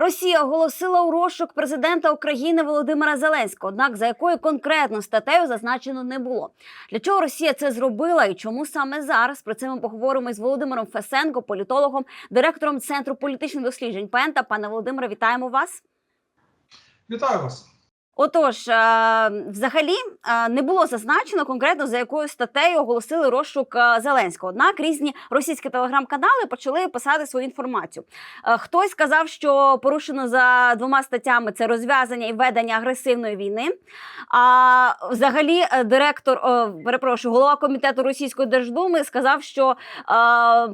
Росія оголосила у розшук президента України Володимира Зеленського, однак за якою конкретно статтею зазначено не було. Для чого Росія це зробила і чому саме зараз? Про це ми поговоримо із Володимиром Фесенко, політологом, директором центру політичних досліджень Пента. Пане Володимире, вітаємо вас. Вітаю вас. Отож, е, взагалі е, не було зазначено конкретно за якою статтею оголосили розшук е, Зеленського. Однак різні російські телеграм-канали почали писати свою інформацію. Хтось сказав, що порушено за двома статтями це розв'язання і ведення агресивної війни. А взагалі, директор, перепрошую, голова комітету Російської Держдуми сказав, що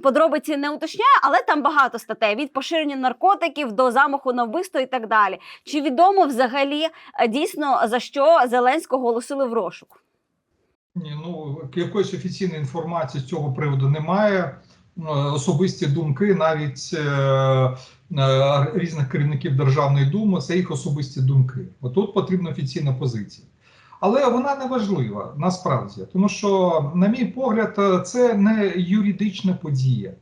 подробиці не уточняє, але там багато статей від поширення наркотиків до замаху на вбивство і так далі. Чи відомо взагалі дійсно за що Зеленського оголосили в розшук? Ні, ну якоїсь офіційної інформації з цього приводу немає. Ну, Особисті думки навіть е, е, різних керівників Державної думи це їх особисті думки. От тут потрібна офіційна позиція. Але вона не важлива насправді, тому що, на мій погляд, це не юридична подія.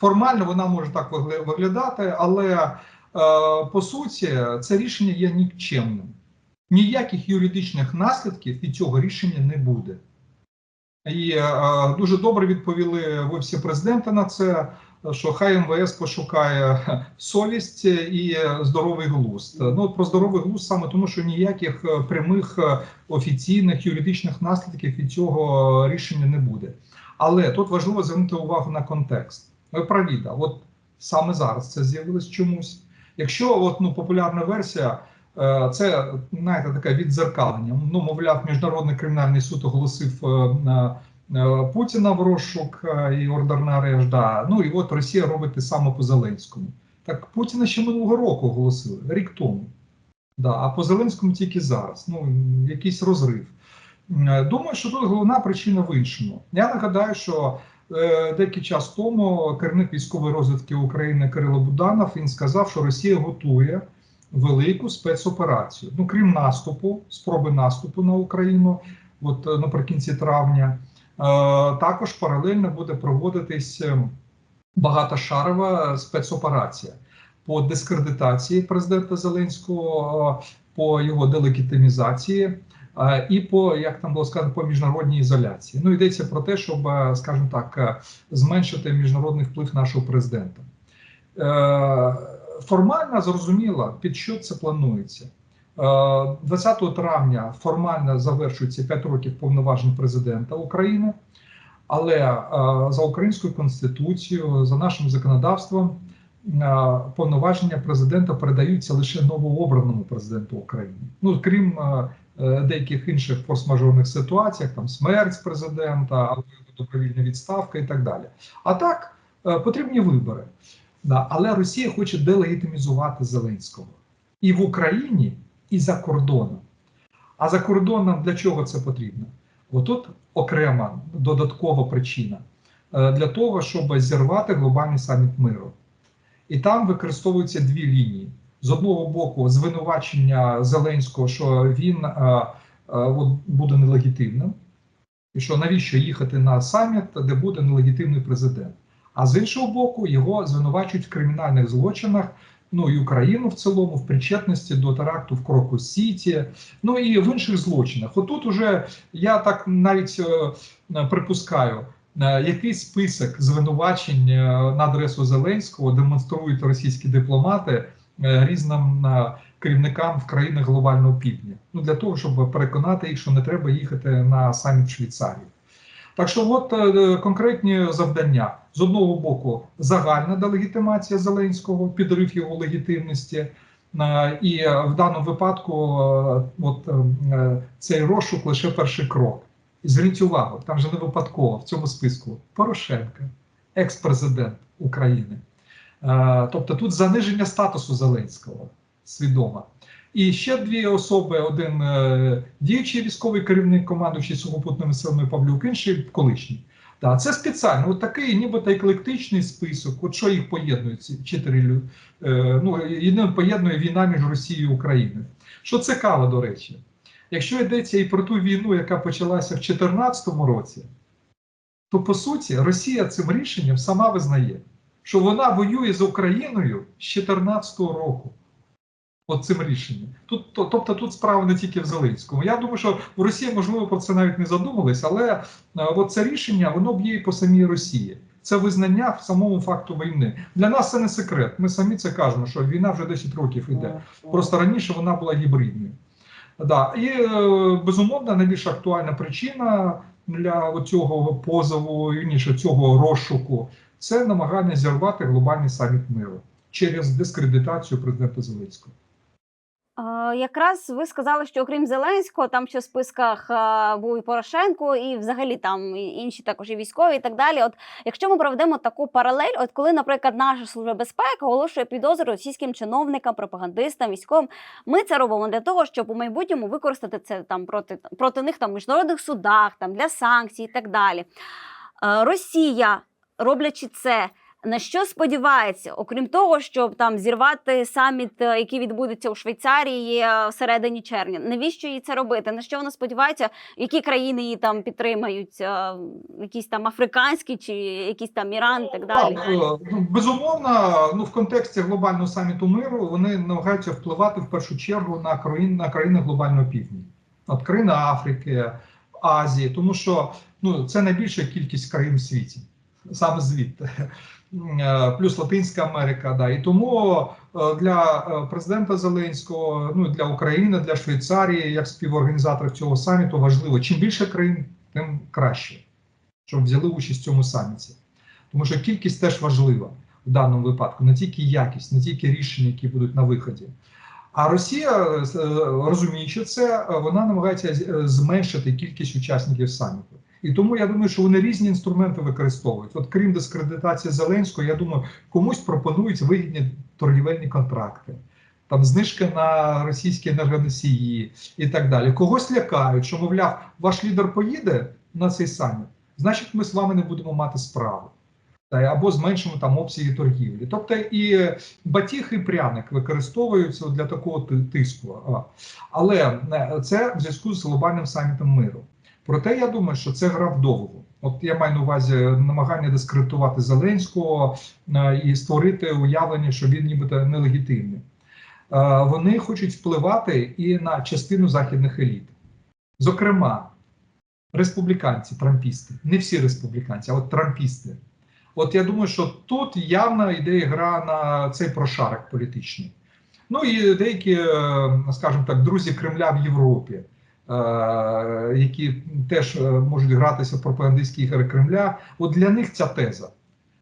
Формально вона може так виглядати, але е, по суті це рішення є нікчемним. Ніяких юридичних наслідків від цього рішення не буде. І е, дуже добре відповіли в офісі президента на це, що хай МВС пошукає совість і здоровий глузд. Ну про здоровий глузд саме тому, що ніяких е, прямих е, офіційних юридичних наслідків від цього рішення не буде. Але тут важливо звернути увагу на контекст. Ви праві, да, от саме зараз це з'явилось чомусь. Якщо от ну популярна версія. Е, Це знаєте, таке віддзеркалення. Ну, мовляв, міжнародний кримінальний суд оголосив е, е, Путіна в розшук і ордер на арешт. Да. Ну і от Росія робить те саме по Зеленському. Так Путіна ще минулого року оголосили, рік тому. Да, а по Зеленському тільки зараз. Ну, якийсь розрив. Думаю, що тут головна причина в іншому. Я нагадаю, що деякий час тому керівник військової розвідки України Кирило Буданов він сказав, що Росія готує велику спецоперацію. Ну крім наступу, спроби наступу на Україну, от е, наприкінці травня, е, також паралельно буде проводитись е, багатошарова спецоперація по дискредитації президента Зеленського, по його делегітимізації. І по як там було сказано, по міжнародній ізоляції. Ну йдеться про те, щоб, скажімо так, зменшити міжнародний вплив нашого президента. Е, формально зрозуміло, під що це планується. Е, 20 травня формально завершується 5 років повноважень президента України, але е, за українською конституцією, за нашим законодавством, е, повноваження президента передаються лише новообраному президенту України. Ну крім е, е, деяких інших форс-мажорних ситуаціях, там смерть президента, добровільна відставка і так далі. А так е, потрібні вибори. Але Росія хоче делегітимізувати Зеленського і в Україні, і за кордоном. А за кордоном для чого це потрібно? Отут окрема додаткова причина е, для того, щоб зірвати глобальний саміт миру. І там використовуються дві лінії: з одного боку, звинувачення Зеленського, що він е, е, от, буде нелегітимним, і що навіщо їхати на саміт, де буде нелегітимний президент. А з іншого боку, його звинувачують в кримінальних злочинах. Ну і Україну в цілому в причетності до теракту в Кроку Сіті, ну і в інших злочинах. Отут уже я так навіть е, припускаю, е, який список звинувачень е, на адресу Зеленського демонструють російські дипломати е, різним е, керівникам в країнах глобального півдня. Ну для того, щоб переконати їх, що не треба їхати на саміт в Швейцарію. Так що, от е, конкретні завдання з одного боку, загальна делегітимація Зеленського, підрив його легітимності, е, і е, в даному випадку, е, от е, цей розшук лише перший крок. Зверніть увагу, там же не випадково в цьому списку Порошенка, екс-президент України. Е, Тобто тут заниження статусу Зеленського свідомо. І ще дві особи: один е, діючий військовий керівник, командуючий сухопутними силами Павлюк, інший колишній. Так, це спеціально, от такий, нібито еклектичний список. От що їх поєднує ці чотири лю- е, Ну єдине поєднує війна між Росією і Україною. Що цікаво, до речі, якщо йдеться і про ту війну, яка почалася в 2014 році, то по суті Росія цим рішенням сама визнає, що вона воює з Україною з 2014 року. От цим рішенням. Тут, тобто тут справа не тільки в Зеленському. Я думаю, що в Росії, можливо, про це навіть не задумались, але е, от це рішення воно б'є і по самій Росії. Це визнання в самому факту війни. Для нас це не секрет. Ми самі це кажемо, що війна вже 10 років іде. Просто раніше вона була гібридною. Да. І е, безумовно найбільш актуальна причина для цього позову, вірніше, цього розшуку це намагання зірвати глобальний саміт миру через дискредитацію президента Зеленського. Якраз ви сказали, що окрім Зеленського, там ще в списках був і Порошенко, і взагалі там інші також і військові, і так далі. От якщо ми проведемо таку паралель, от коли, наприклад, наша служба безпеки оголошує підозру російським чиновникам, пропагандистам, військовим, ми це робимо для того, щоб у майбутньому використати це там проти проти них там в міжнародних судах, там для санкцій і так далі. Росія, роблячи це. На що сподівається, окрім того, щоб там зірвати саміт, е, який відбудеться у Швейцарії е, в середині червня? Навіщо їй це робити? На що вона сподівається? Які країни її там підтримають? Е, Якісь там африканські чи якісь там Іран і так далі? Ну, безумовно, ну в контексті глобального саміту миру вони намагаються впливати в першу чергу на країни на країни глобального півдня, от країни Африки, Азії, тому що ну це найбільша кількість країн в світі, саме звідти. Е, Плюс Латинська Америка, да і тому е, для е, президента Зеленського, ну для України, для Швейцарії, як співорганізаторів цього саміту, важливо чим більше країн, тим краще, щоб взяли участь в цьому саміті. Тому що кількість теж важлива в даному випадку, не тільки якість, не тільки рішення, які будуть на виході. А Росія, розуміючи це, вона намагається зменшити кількість учасників саміту. І тому я думаю, що вони різні інструменти використовують. От крім дискредитації Зеленського, я думаю, комусь пропонують вигідні торгівельні контракти, там знижки на російські енергоносії і так далі. Когось лякають, що мовляв, ваш лідер поїде на цей саміт, значить, ми з вами не будемо мати справу. Або зменшимо там обсяги торгівлі. Тобто і батіг, і пряник використовуються для такого тиску. Але е, це в зв'язку з глобальним самітом миру. Проте я думаю, що це гра вдовго. От я маю на увазі намагання дискредитувати Зеленського е, і створити уявлення, що він нібито нелегітимний. Е, Вони хочуть впливати і на частину західних еліт. Зокрема, республіканці, трампісти, не всі республіканці, а от трампісти. От я думаю, що тут явно йде гра на цей прошарок політичний. Ну і деякі, е, скажімо так, друзі Кремля в Європі, які теж е, можуть гратися в пропагандистські ігри Кремля. От для них ця теза.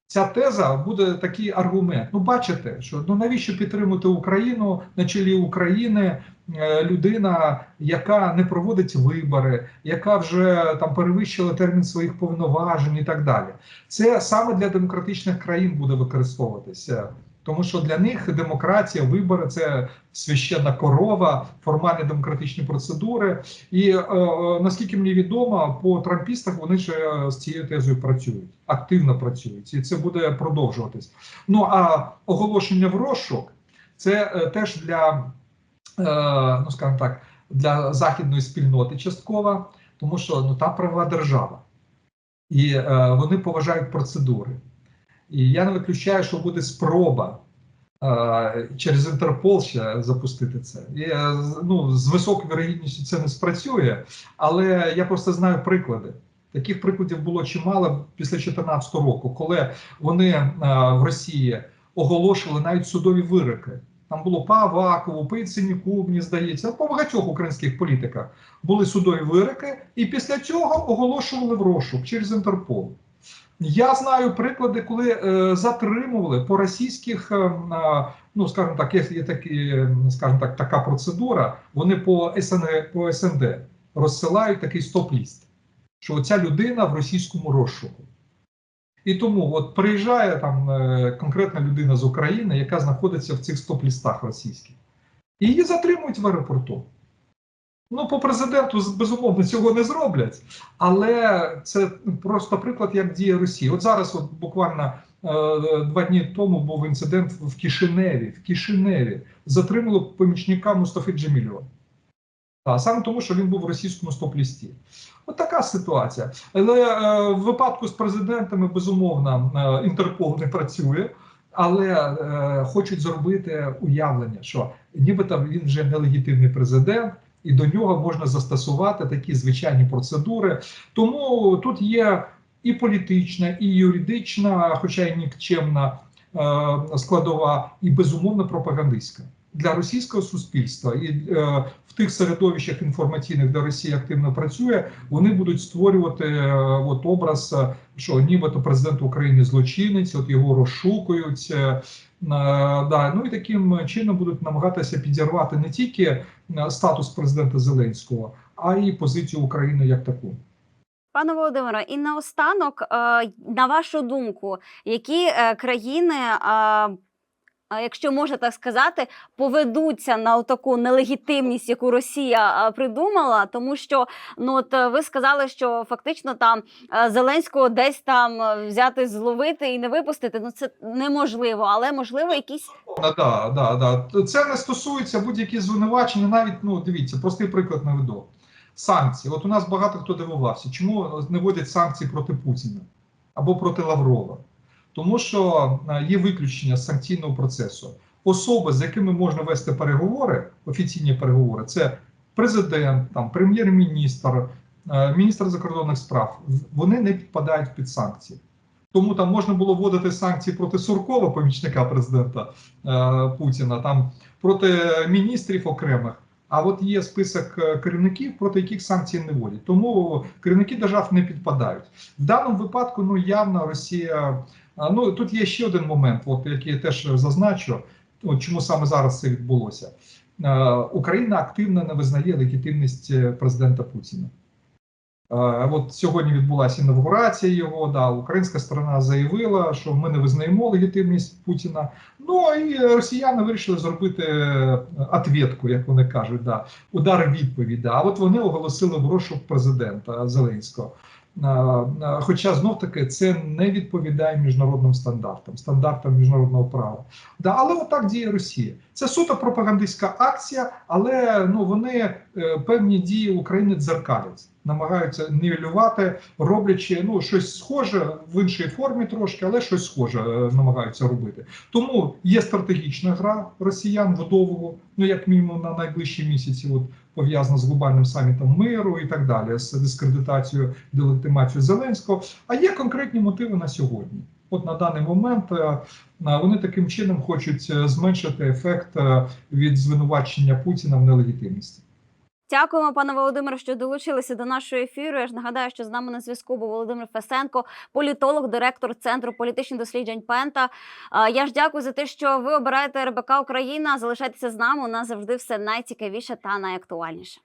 Ця теза буде такий аргумент. Ну, бачите, що ну навіщо підтримувати Україну на чолі України е, людина, яка не проводить вибори, яка вже там перевищила термін своїх повноважень і так далі. Це саме для демократичних країн буде використовуватися. Тому що для них демократія, вибори це священна корова, формальні демократичні процедури. І е, е, наскільки мені відомо, по трампістах вони ще з цією тезою працюють, активно працюють, і це буде продовжуватись. Ну а оголошення в розшук це е, теж для, е, ну скажімо так, для західної спільноти частково, тому що ну там права держава, і е, вони поважають процедури. І я не виключаю, що буде спроба е, через Інтерпол ще запустити це. І, е, ну, з високою вірогідністю це не спрацює, але я просто знаю приклади. Таких прикладів було чимало після 2014 року, коли вони е, в Росії оголошували навіть судові вироки. Там було по Авакову, по Яценюку, мені здається, по багатьох українських політиках були судові вироки, і після цього оголошували в розшук через Інтерпол. Я знаю приклади, коли е, затримували по російських, е, ну скажімо так, є, є такі, скажімо так, така процедура. Вони по СНГ, по СНД розсилають такий стоп-ліст, що оця людина в російському розшуку. І тому от приїжджає там е, конкретна людина з України, яка знаходиться в цих стоп-лістах російських, і її затримують в аеропорту. Ну, по президенту безумовно цього не зроблять, але це просто приклад, як діє Росія. От зараз, от буквально е, два дні тому, був інцидент в Кишиневі. В Кишиневі затримали помічника Мустафи Джемілєва. А саме тому, що він був в російському стоп-лісті. От така ситуація. Але е, в випадку з президентами, безумовно, е, Інтерпол не працює. але е, хочуть зробити уявлення, що нібито він вже нелегітимний президент, і до нього можна застосувати такі звичайні процедури. Тому тут є і політична, і юридична, хоча й нікчемна е, складова, і безумовно пропагандистська для російського суспільства і е, в тих середовищах інформаційних, де Росія активно працює, вони будуть створювати е, от образ, е, що нібито президент України злочинець, от його розшукують. е, е, да, ну і таким чином будуть намагатися підірвати не тільки статус президента Зеленського, а й позицію України як таку. Пане Володимире, і наостанок, е, на вашу думку, які е, країни, е, е, якщо можна так сказати, поведуться на таку нелегітимність, яку Росія придумала, тому що ну от е, ви сказали, що фактично там е, Зеленського десь там е, взяти, зловити і не випустити. Ну це неможливо, але можливо якісь да, да, да. Це не стосується будь-які звинувачення. Навіть ну дивіться, простий приклад наведу. Санкції. От у нас багато хто дивувався, чому не вводять санкції проти Путіна або проти Лаврова. Тому що е, є виключення з санкційного процесу. Особи, з якими можна вести переговори, офіційні переговори, це президент, там прем'єр-міністр, е, міністр закордонних справ. Вони не підпадають під санкції. Тому там можна було вводити санкції проти Суркова, помічника президента е, Путіна, там проти міністрів окремих. А от є список керівників, проти яких санкцій не вводять. Тому керівники держав не підпадають. В даному випадку ну явно Росія. Ну тут є ще один момент, от який я теж зазначу. От чому саме зараз це відбулося? Україна активно не визнає легітимність е, президента Путіна. От сьогодні відбулася інавгурація його. Да, українська сторона заявила, що ми не визнаємо легітимність Путіна. Ну і росіяни вирішили зробити е, ответку, як вони кажуть, да, удар відповідь. Да. А от вони оголосили в розшук президента Зеленського. Хоча знов таки це не відповідає міжнародним стандартам, стандартам міжнародного права. Да, але отак діє Росія. Це суто пропагандистська акція, але ну вони е, певні дії України дзеркалять, намагаються нівелювати, роблячи ну щось схоже в іншій формі трошки, але щось схоже е, намагаються робити. Тому є стратегічна гра росіян вдовго, ну як мінімум на найближчі місяці, от пов'язана з глобальним самітом миру і так далі, з дискредитацією, делегітимацією Зеленського. А є конкретні мотиви на сьогодні. От на даний момент е, вони таким чином хочуть е, зменшити ефект е, від звинувачення Путіна в нелегітимності. Дякуємо, пане Володимире, що долучилися до нашого ефіру. Я ж нагадаю, що з нами на зв'язку був Володимир Фесенко, політолог, директор центру політичних досліджень Пента. Я ж дякую за те, що ви обираєте РБК Україна. Залишайтеся з нами. У нас завжди все найцікавіше та найактуальніше.